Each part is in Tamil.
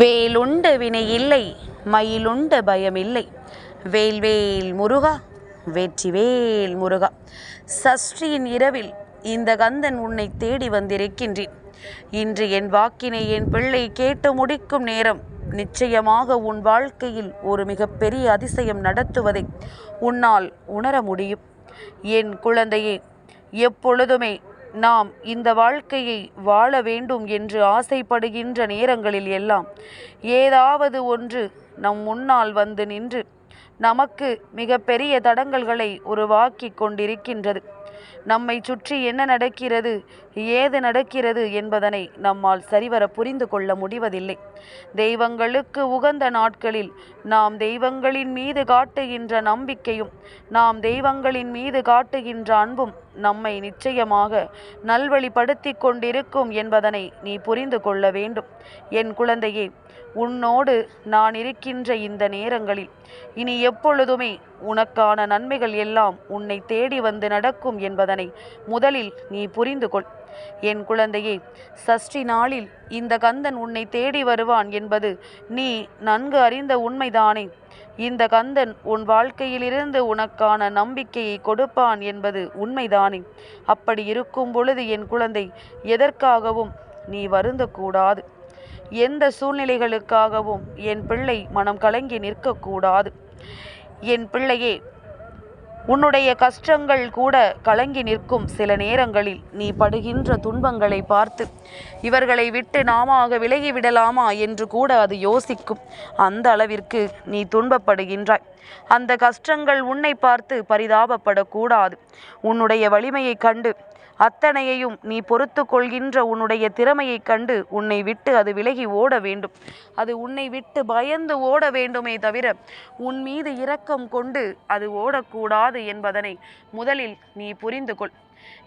வேலுண்டு வினை இல்லை மயிலுண்டு பயமில்லை. வேல்வேல் முருகா வெற்றிவேல் முருகா. சஷ்டியின் இரவில் இந்த கந்தன் உன்னை தேடி வந்திருக்கின்றேன். இன்று என் வாக்கினை என் பிள்ளை கேட்டு முடிக்கும் நேரம் நிச்சயமாக உன் வாழ்க்கையில் ஒரு மிகப்பெரிய அதிசயம் நடத்துவதை உன்னால் உணர முடியும். என் குழந்தையே எப்பொழுதுமே நாம் இந்த வாழ்க்கையை வாழ வேண்டும் என்று ஆசைப்படுகின்ற நேரங்களில் எல்லாம் ஏதாவது ஒன்று நம் முன்னால் வந்து நின்று நமக்கு மிகப்பெரிய தடங்கல்களை உருவாக்கி கொண்டிருக்கின்றது. நம்மை சுற்றி என்ன நடக்கிறது ஏது நடக்கிறது என்பதனை நம்மால் சரிவர புரிந்து கொள்ள முடிவதில்லை. தெய்வங்களுக்கு உகந்த நாட்களில் நாம் தெய்வங்களின் மீது காட்டுகின்ற நம்பிக்கையும் நாம் தெய்வங்களின் மீது காட்டுகின்ற அன்பும் நம்மை நிச்சயமாக நல்வழிப்படுத்தி கொண்டிருக்கும் என்பதனை நீ புரிந்து கொள்ள வேண்டும். என் குழந்தையே உன்னோடு நான் இருக்கின்ற இந்த நேரங்களில் இனி எப்பொழுதுமே உனக்கான நன்மைகள் எல்லாம் உன்னை தேடி வந்து நடக்கும் என்பதனை முதலில் நீ புரிந்து கொள். என் குழந்தையே சஷ்டி நாளில் இந்த கந்தன் உன்னை தேடி வருவான் என்பது நீ நன்கு அறிந்த உண்மைதானே. இந்த கந்தன் உன் வாழ்க்கையிலிருந்து உனக்கான நம்பிக்கையை கொடுப்பான் என்பது உண்மைதானே. அப்படி இருக்கும் பொழுது என் குழந்தை எதற்காகவும் நீ வருந்தக்கூடாது. எந்த சூழ்நிலைகளுக்காகவும் என் பிள்ளை மனம் கலங்கி நிற்கக்கூடாது. என் பிள்ளையே உன்னுடைய கஷ்டங்கள் கூட கலங்கி நிற்கும் சில நேரங்களில் நீ படுகின்ற துன்பங்களை பார்த்து இவர்களை விட்டு நாமாக விலகிவிடலாமா என்று கூட அது யோசிக்கும். அந்த அளவிற்கு நீ துன்பப்படுகின்றாய். அந்த கஷ்டங்கள் உன்னை பார்த்து பரிதாபப்படக்கூடாது. உன்னுடைய வலிமையைக் கண்டு அத்தனையையும் நீ பொறுத்து கொள்கின்ற உன்னுடைய திறமையைக் கண்டு உன்னை விட்டு அது விலகி ஓட வேண்டும். அது உன்னை விட்டு பயந்து ஓட வேண்டுமே தவிர உன் மீது இரக்கம் கொண்டு அது ஓடக்கூடாது என்பதனை முதலில் நீ புரிந்து கொள்.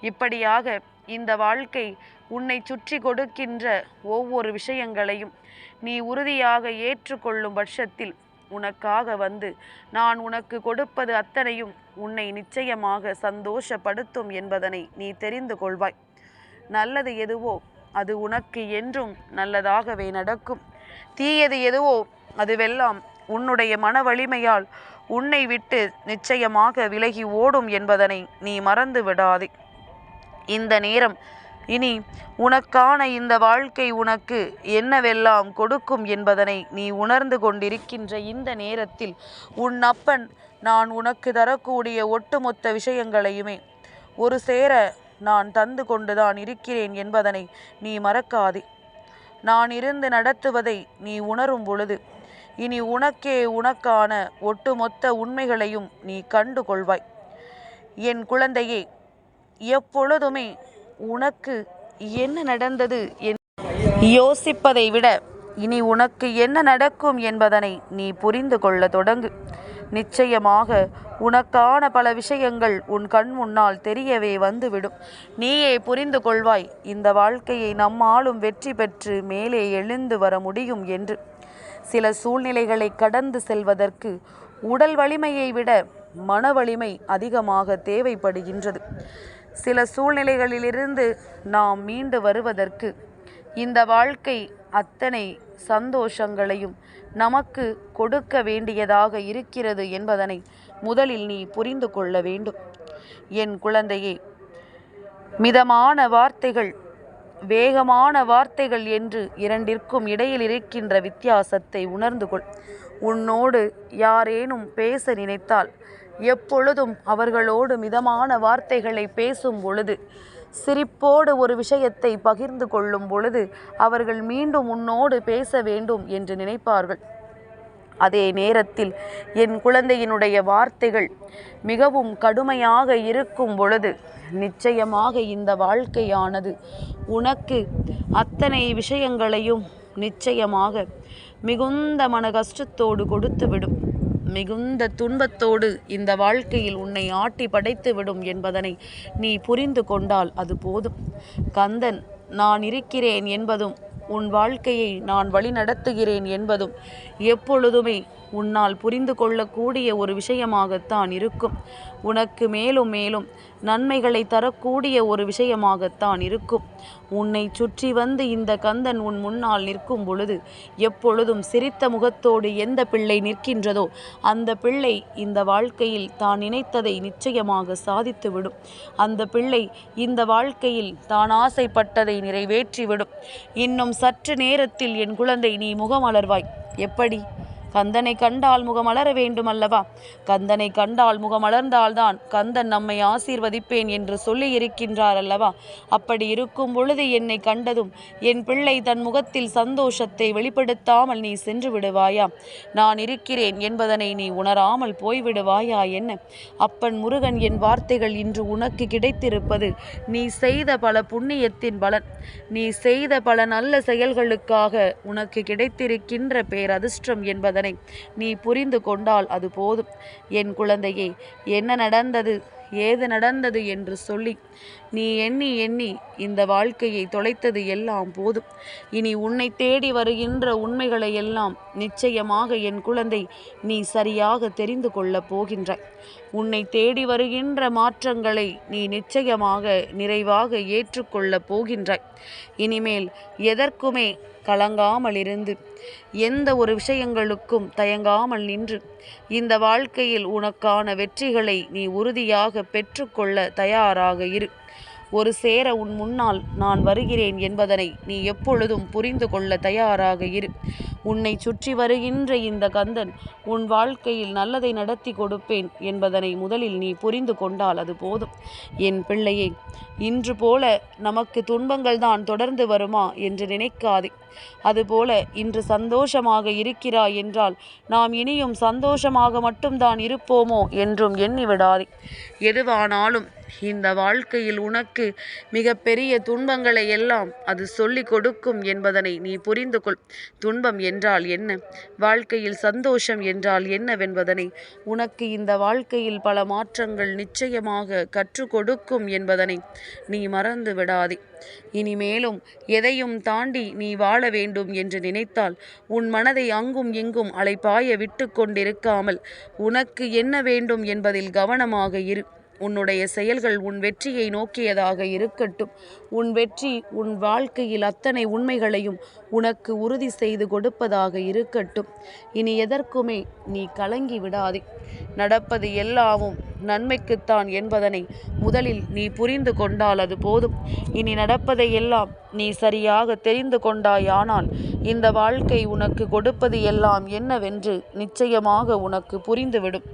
இப்படியாக இந்த வாழ்க்கை உன்னை சுற்றி கொடுக்கின்ற ஒவ்வொரு விஷயங்களையும் நீ உறுதியாக ஏற்றுக்கொள்ளும் பட்சத்தில் உனக்காக வந்து நான் உனக்கு கொடுப்பது அத்தனையும் உன்னை நிச்சயமாக சந்தோஷப்படுத்தும் என்பதனை நீ தெரிந்து கொள்வாய். நல்லது எதுவோ அது உனக்கு என்றும் நல்லதாகவே நடக்கும். தீயது எதுவோ அதுவெல்லாம் உன்னுடைய மன வலிமையால் உன்னை விட்டு நிச்சயமாக விலகி ஓடும் என்பதனை நீ மறந்து விடாதே இந்த நேரம் இனி உனக்கான இந்த வாழ்க்கை உனக்கு என்னவெல்லாம் கொடுக்கும் என்பதனை நீ உணர்ந்து கொண்டிருக்கின்ற இந்த நேரத்தில் உன் அப்பன் நான் உனக்கு தரக்கூடிய ஒட்டுமொத்த விஷயங்களையுமே ஒரு சேர நான் தந்து கொண்டுதான் இருக்கிறேன் என்பதனை நீ மறக்காதே. நான் இருந்து நடத்துவதை நீ உணரும் பொழுது இனி உனக்கே உனக்கான ஒட்டுமொத்த உண்மைகளையும் நீ கண்டு கொள்வாய். என் குழந்தையே எப்பொழுதுமே உனக்கு என்ன நடந்தது என்? யோசிப்பதை விட இனி உனக்கு என்ன நடக்கும் என்பதனை நீ புரிந்து கொள்ள தொடங்கு. நிச்சயமாக உனக்கான பல விஷயங்கள் உன் கண் முன்னால் தெரியவே வந்துவிடும். நீயே புரிந்து கொள்வாய் இந்த வாழ்க்கையை நம்மாலும் வெற்றி பெற்று மேலே எழுந்து வர முடியும் என்று. சில சூழ்நிலைகளை கடந்து செல்வதற்கு உடல் வலிமையை விட மன வலிமை அதிகமாக தேவைப்படுகின்றது. சில சூழ்நிலைகளிலிருந்து நாம் மீண்டு வருவதற்கு இந்த வாழ்க்கை அத்தனை சந்தோஷங்களையும் நமக்கு கொடுக்க வேண்டியதாக இருக்கிறது என்பதனை முதலில் நீ புரிந்து கொள்ள வேண்டும். என் குழந்தையே மிதமான வார்த்தைகள் வேகமான வார்த்தைகள் என்று இரண்டிற்கும் இடையில் இருக்கின்ற வித்தியாசத்தை உணர்ந்து கொள். உன்னோடு யாரேனும் பேச நினைத்தால் எப்பொழுதும் அவர்களோடு மிதமான வார்த்தைகளை பேசும் பொழுது சிரிப்போடு ஒரு விஷயத்தை பகிர்ந்து கொள்ளும் பொழுது அவர்கள் மீண்டும் உன்னோடு பேச வேண்டும் என்று நினைப்பார்கள். அதே நேரத்தில் என் குழந்தையினுடைய வார்த்தைகள் மிகவும் கடுமையாக இருக்கும் பொழுது நிச்சயமாக இந்த வாழ்க்கையானது உனக்கு அத்தனை விஷயங்களையும் நிச்சயமாக மிகுந்த மன கஷ்டத்தோடு கொடுத்துவிடும். மிகுந்த துன்பத்தோடு இந்த வாழ்க்கையில் உன்னை ஆட்டி படைத்து விடும் என்பதனை நீ புரிந்து கொண்டால் அது போதும். கந்தன் நான் இருக்கிறேன் என்பதும் உன் வாழ்க்கையை நான் வழிநடத்துகிறேன் என்பதும் எப்பொழுதுமே உன்னால் புரிந்து கொள்ளக்கூடிய ஒரு விஷயமாகத்தான் இருக்கும். உனக்கு மேலும் மேலும் நன்மைகளை தரக்கூடிய ஒரு விஷயமாகத்தான் இருக்கும். உன்னை சுற்றி வந்து இந்த கந்தன் உன் முன்னால் நிற்கும் பொழுது எப்பொழுதும் சிரித்த முகத்தோடு எந்த பிள்ளை நிற்கின்றதோ அந்த பிள்ளை இந்த வாழ்க்கையில் தான் நினைத்ததை நிச்சயமாக சாதித்துவிடும். அந்த பிள்ளை இந்த வாழ்க்கையில் தான் ஆசைப்பட்டதை நிறைவேற்றிவிடும். இன்னும் சற்று நேரத்தில் என் குழந்தை நீ முகமலர்வாய். எப்படி? கந்தனை கண்டால் முகமலர வேண்டும் அல்லவா கந்தனை கண்டால் முகமலர்ந்தால்தான் கந்தன் நம்மை ஆசீர்வதிப்பேன் என்று சொல்லி இருக்கின்றார் அல்லவா அப்படி இருக்கும் பொழுது என்னை கண்டதும் என் பிள்ளை தன் முகத்தில் சந்தோஷத்தை வெளிப்படுத்தாமல் நீ சென்று விடுவாயா? நான் இருக்கிறேன் என்பதனை நீ உணராமல் போய்விடுவாயா என்ன? அப்பன் முருகன் என் வார்த்தைகள் இன்று உனக்கு கிடைத்திருப்பது நீ செய்த பல புண்ணியத்தின் பலன். நீ செய்த பல நல்ல செயல்களுக்காக உனக்கு கிடைத்திருக்கின்ற பேரதிர்ஷ்டம் என்பதனை நீ புரிந்து கொண்டால் அது போதும். என் குழந்தையே என்ன நடந்தது? ஏது நடந்தது என்று சொல்லி நீ எண்ணி எண்ணி இந்த வாழ்க்கையை தொலைத்தது எல்லாம் போதும். இனி உன்னை தேடி வருகின்ற உண்மைகளை எல்லாம் நிச்சயமாக என் குழந்தை நீ சரியாக தெரிந்து கொள்ளப் போகின்றாய். உன்னை தேடி வருகின்ற மாற்றங்களை நீ நிச்சயமாக நிறைவாக ஏற்றுக்கொள்ளப் போகின்றாய். இனிமேல் எதற்குமே கலங்காமல் இருந்து எந்த ஒரு விஷயங்களுக்கும் தயங்காமல் நின்று இந்த வாழ்க்கையில் உனக்கான வெற்றிகளை நீ உறுதியாக பெற்றுக்கொள்ள தயாராக இரு. ஒரு சேர உன் முன்னால் நான் வருகிறேன் என்பதனை நீ எப்பொழுதும் புரிந்து கொள்ள தயாராக இரு. உன்னை சுற்றி வருகின்ற இந்த கந்தன் உன் வாழ்க்கையில் நல்லதை நடத்தி கொடுப்பேன் என்பதனை முதலில் நீ புரிந்து கொண்டால் அது போதும். என் பிள்ளையே இன்று போல நமக்கு துன்பங்கள் தான் தொடர்ந்து வருமா என்று நினைக்காதே. அதுபோல இன்று சந்தோஷமாக இருக்கிறாய் என்றால் நாம் இனியும் சந்தோஷமாக மட்டும்தான் இருப்போமோ என்றும் எண்ணி விடாதே. எதுவானாலும் இந்த வாழ்க்கையில் உனக்கு மிக பெரிய துன்பங்களை எல்லாம் அது சொல்லி கொடுக்கும் என்பதனை நீ புரிந்து கொள். துன்பம் என்றால் என்ன? வாழ்க்கையில் சந்தோஷம் என்றால் என்னவென்பதனை உனக்கு இந்த வாழ்க்கையில் பல மாற்றங்கள் நிச்சயமாக கற்றுக் கொடுக்கும் என்பதனை நீ மறந்து விடாதே. இனிமேலும் எதையும் தாண்டி நீ வாழ வேண்டும் என்று நினைத்தால் உன் மனதை அங்கும் இங்கும் அலைப்பாய விட்டு கொண்டிருக்காமல் உனக்கு என்ன வேண்டும் என்பதில் கவனமாக இரு. உன்னுடைய செயல்கள் உன் வெற்றியை நோக்கியதாக இருக்கட்டும். உன் வெற்றி உன் வாழ்க்கையில் அத்தனை உண்மைகளையும் உனக்கு உறுதி செய்து கொடுப்பதாக இருக்கட்டும். இனி எதற்குமே நீ கலங்கி விடாதே. நடப்பது எல்லாவும் நன்மைக்குத்தான் என்பதனை முதலில் நீ புரிந்து கொண்டால் அது போதும். இனி நடப்பதை எல்லாம் நீ சரியாக தெரிந்து கொண்டாயானால் இந்த வாழ்க்கை உனக்கு கொடுப்பது எல்லாம் என்னவென்று நிச்சயமாக உனக்கு புரிந்துவிடும்.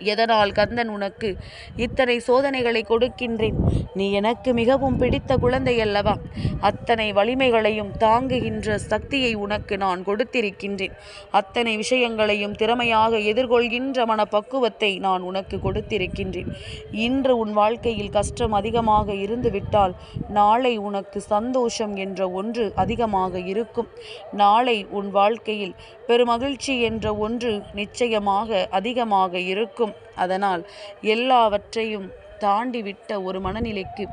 எதனால் கந்தன் உனக்கு இத்தனை சோதனைகளை கொடுக்கின்றேன்? நீ எனக்கு மிகவும் பிடித்த குழந்தை அல்லவா அத்தனை வலிமைகளையும் தாங்குகின்ற சக்தியை உனக்கு நான் கொடுத்திருக்கின்றேன். அத்தனை விஷயங்களையும் திறமையாக எதிர்கொள்கின்ற மனப்பக்குவத்தை நான் உனக்கு கொடுத்திருக்கின்றேன். இன்று உன் வாழ்க்கையில் கஷ்டம் அதிகமாக இருந்துவிட்டால் நாளை உனக்கு சந்தோஷம் என்ற ஒன்று அதிகமாக இருக்கும். நாளை உன் வாழ்க்கையில் பெருமகிழ்ச்சி என்ற ஒன்று நிச்சயமாக அதிகமாக இருக்கும். அதனால் எல்லாவற்றையும் தாண்டிவிட்ட ஒரு மனநிலைக்கு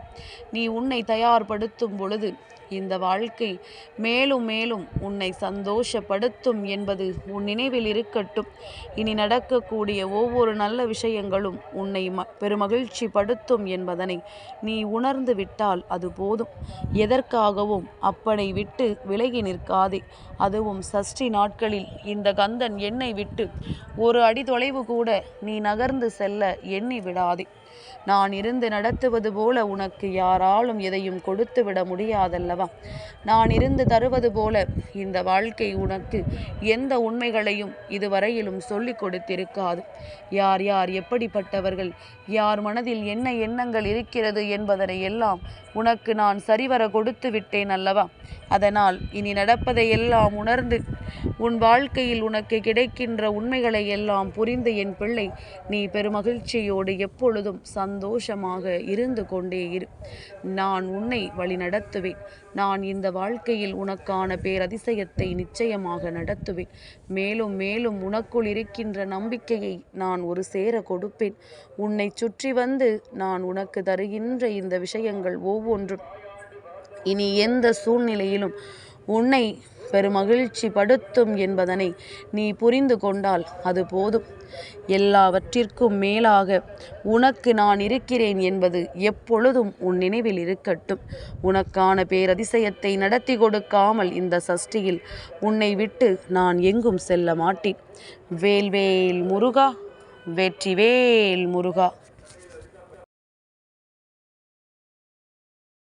நீ உன்னை தயார்படுத்தும் பொழுது இந்த வாழ்க்கை மேலும் மேலும் உன்னை சந்தோஷப்படுத்தும் என்பது உன் நினைவில் இருக்கட்டும். இனி நடக்கக்கூடிய ஒவ்வொரு நல்ல விஷயங்களும் உன்னை ம பெருமகிழ்ச்சி படுத்தும் என்பதனை நீ உணர்ந்து விட்டால் அது போதும். எதற்காகவும் அப்பனை விட்டு விலகி நிற்காதே. அதுவும் சஷ்டி நாட்களில் இந்த கந்தன் என்னை விட்டு ஒரு அடி தொலைவு கூட நீ நகர்ந்து செல்ல எண்ணி விடாதே. நான் இருந்து நடத்துவது போல உனக்கு யாராலும் எதையும் கொடுத்து விட முடியாதல்லவா? நான் இருந்து தருவது போல இந்த வாழ்க்கை உனக்கு எந்த உண்மைகளையும் இதுவரையிலும் சொல்லிக் கொடுத்திருக்காது. யார் யார் எப்படிப்பட்டவர்கள்? யார் மனதில் என்ன எண்ணங்கள் இருக்கிறது என்பதனை எல்லாம் உனக்கு நான் சரிவர கொடுத்து விட்டேன் அல்லவா? அதனால் இனி நடப்பதை எல்லாம் உணர்ந்து உன் வாழ்க்கையில் உனக்கு கிடைக்கின்ற உண்மைகளை எல்லாம் புரிந்து என் பிள்ளை நீ பெருமகிழ்ச்சியோடு எப்பொழுதும் சந்தோஷமாக இருந்து கொண்டே இரு. நான் உன்னை வழிநடத்துவேன். நான் இந்த வாழ்க்கையில் உனக்கான பேரதிசயத்தை நிச்சயமாக நடத்துவேன். மேலும் மேலும் உனக்குள் இருக்கின்ற நம்பிக்கையை நான் ஒரு சேர கொடுப்பேன். உன்னை சுற்றி வந்து நான் உனக்கு தருகின்ற இந்த விஷயங்கள் ஒவ்வொன்றும். இனி எந்த சூழ்நிலையிலும் உன்னை பெருமகிழ்ச்சி படுத்தும் என்பதனை நீ புரிந்து கொண்டால் அது போதும். எல்லாவற்றிற்கும் மேலாக உனக்கு நான் இருக்கிறேன் என்பது எப்பொழுதும் உன் நினைவில் இருக்கட்டும். உனக்கான பேரதிசயத்தை நடத்தி கொடுக்காமல் இந்த சஷ்டியில் உன்னை விட்டு நான் எங்கும் செல்ல மாட்டேன். வேல்வேல் முருகா வெற்றிவேல் முருகா.